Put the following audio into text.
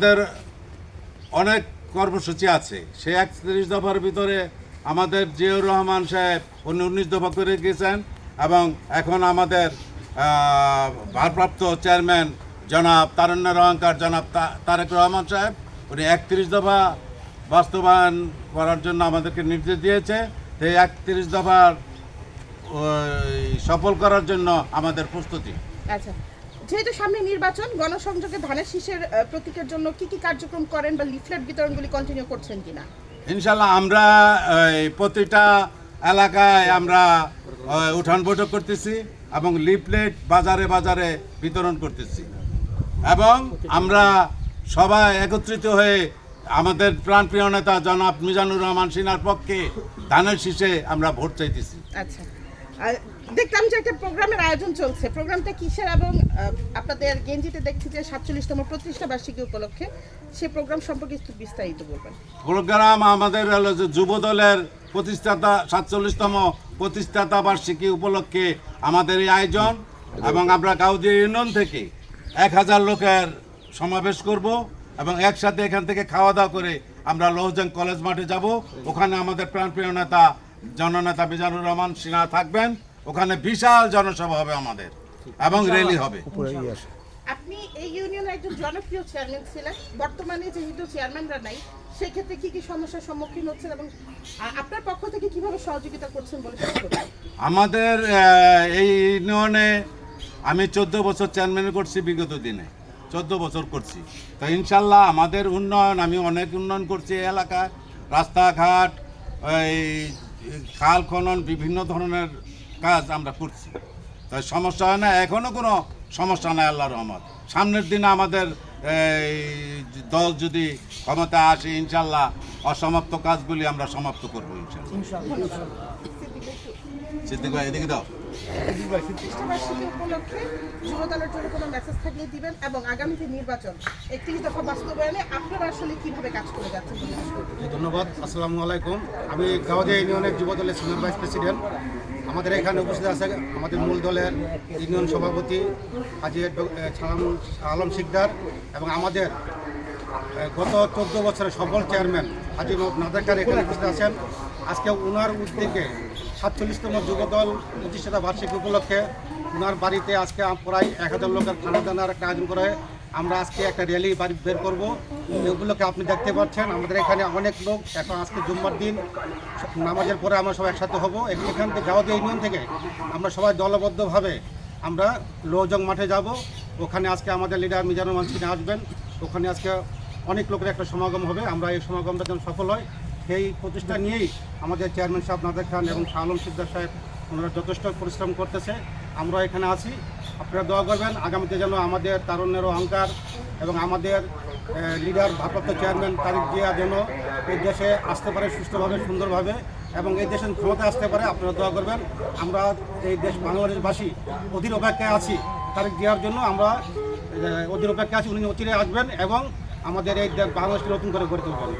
আমাদের অনেক কর্মসূচি আছে। সেই একত্রিশ দফার ভিতরে আমাদের জিয়াউর রহমান সাহেব উনি উনিশ দফা করে গেছেন এবং এখন আমাদের ভারপ্রাপ্ত চেয়ারম্যান জনাব তারণ্যের অহংকার জনাব তারেক রহমান সাহেব, উনি একত্রিশ দফা বাস্তবায়ন করার জন্য আমাদেরকে নির্দেশ দিয়েছে। সেই একত্রিশ দফার সফল করার জন্য আমাদের প্রস্তুতি। আচ্ছা। যেহেতু সামনে নির্বাচন গণসংযোগে ধানের শীষের প্রতীকের জন্য কি কি কার্যক্রম করেন বা লিফলেট বিতরণগুলি কন্টিনিউ করছেন কিনা? ইনশাল্লাহ আমরা এই, প্রতিটা এলাকায় আমরা উঠান বৈঠক করতেছি এবং লিফলেট বাজারে বাজারে বিতরণ করতেছি। এবং আমরা সবাই একত্রিত হয়ে আমাদের প্রাণপ্রিয় নেতা জনাব মিজানুর রহমান সিনার পক্ষে ধানের শীষে আমরা ভোট চাইতেছি। আচ্ছা। দেখলাম যে একটা প্রোগ্রামের আয়োজন চলছে। প্রোগ্রামটা কিসের এবং আপনাদের গেঞ্জিতে দেখছি যে সাতচল্লিশতম প্রতিষ্ঠা বার্ষিকী উপলক্ষে সে প্রোগ্রাম সম্পর্কে একটু বিস্তারিত বলবেন। প্রোগ্রাম আমাদের যুব দলের প্রতিষ্ঠাতা, সাতচল্লিশতম প্রতিষ্ঠাতা বার্ষিকী উপলক্ষে আমাদের এই আয়োজন এবং আমরা কাউদি ইউনিয়ন থেকে এক হাজার লোকের সমাবেশ করব এবং একসাথে এখান থেকে খাওয়া দাওয়া করে আমরা লোহজং কলেজ মাঠে যাব। ওখানে আমাদের প্রাণপ্রিয় নেতা, জননেতা মিজানুর রহমান সিনহা থাকবেন। ওখানে বিশাল জনসভা হবে আমাদের এবং র্যালি হবে। আপনি এই ইউনিয়নের একজন জনপ্রিয় চেয়ারম্যান ছিলেন। বর্তমানে যেহেতু চেয়ারম্যানরা নাই সেক্ষেত্রে কি কি সমস্যার সম্মুখীন হচ্ছেন এবং আপনার পক্ষ থেকে কীভাবে সহযোগিতা করছেন বলে আমাদের এই ইউনিয়নে আমি চোদ্দ বছর চেয়ারম্যান করছি বিগত দিনে। চোদ্দ বছর করছি। তো ইনশাল্লাহ আমাদের উন্নয়ন আমি অনেক উন্নয়ন করছি এই এলাকায় রাস্তাঘাট এই খাল খনন বিভিন্ন ধরনের কাজ আমরা করছি। তাই সমস্যা হয় না এখনও কোনো সমস্যা নাই আল্লাহ রহমত। সামনের দিনে আমাদের এই দল যদি ক্ষমতা আসে ইনশাল্লাহ অসমাপ্ত কাজগুলি আমরা সমাপ্ত করব ইনশাল্লাহ। সিদ্দিক ভাই এদিকে দাও। উপলক্ষে যুব দলের জন্য কোনো মেসেজ থাকলে দিবেন এবং আগামীতে নির্বাচন একত্রিশ দফা বাস্তবায়নে আপনারা আসলে কীভাবে কাজ করে যাচ্ছেন? ধন্যবাদ, আসসালামু আলাইকুম। আমি গাওদিয়া ইউনিয়নের যুব দলের সিনিয়র ভাইস প্রেসিডেন্ট আমাদের এখানে উপস্থিত আছে আমাদের মূল দলের ইউনিয়ন সভাপতি হাজি আলম শিকদার এবং আমাদের গত চোদ্দ বছরের সফল চেয়ারম্যান হাজি মোহাম্মদ নাজাকার এখানে উপস্থিত আছেন। আজকে ওনার উদ্যোগে সাতচল্লিশতম যুবদল প্রতিষ্ঠাতা বার্ষিকী উপলক্ষে ওনার বাড়িতে আজকে প্রায় এক হাজার লোকের খানা দানার একটা আয়োজন করে আমরা আজকে একটা র্যালি বাড়ি বের করব। এগুলোকে আপনি দেখতে পাচ্ছেন, আমাদের এখানে অনেক লোক। এখন আজকে জুম্মার দিন, নামাজের পরে আমরা সবাই একসাথে হব। এখ- এখান থেকে গাওয়াদি ইউনিয়ন থেকে। আমরা সবাই দলবদ্ধভাবে আমরা লোজং মাঠে যাব। ওখানে আজকে আমাদের লিডার মিজানুর মানসিনে আসবেন। ওখানে আজকে অনেক লোকের একটা সমাগম হবে। আমরা এই সমাগমটা যেন সফল হয়। সেই প্রচেষ্টা নিয়েই আমাদের চেয়ারম্যান সাহেব নাদের খান এবং শাহ আলম সিদ্দার সাহেব, ওনারা যথেষ্ট পরিশ্রম করতেছে। আমরা এখানে আছি। আপনারা দোয়া করবেন, আগামীতে যেন আমাদের তারুণ্যের অহংকার এবং আমাদের লিডার, ভারপ্রাপ্ত চেয়ারম্যান তারিক জিয়া যেন এই দেশে আসতে পারে সুস্থভাবে, সুন্দরভাবে এবং এই দেশের ক্ষমতা আসতে পারে, আপনারা দোয়া করবেন। আমরা এই দেশ বাংলাদেশবাসী অধীর অপেক্ষায় আছি তারিক জিয়ার জন্য। আমরা অধীর অপেক্ষায় আছি, উনি অচিরে আসবেন এবং আমাদের এই দেশ বাংলাদেশকে নতুন করে গড়ে তুলবেন।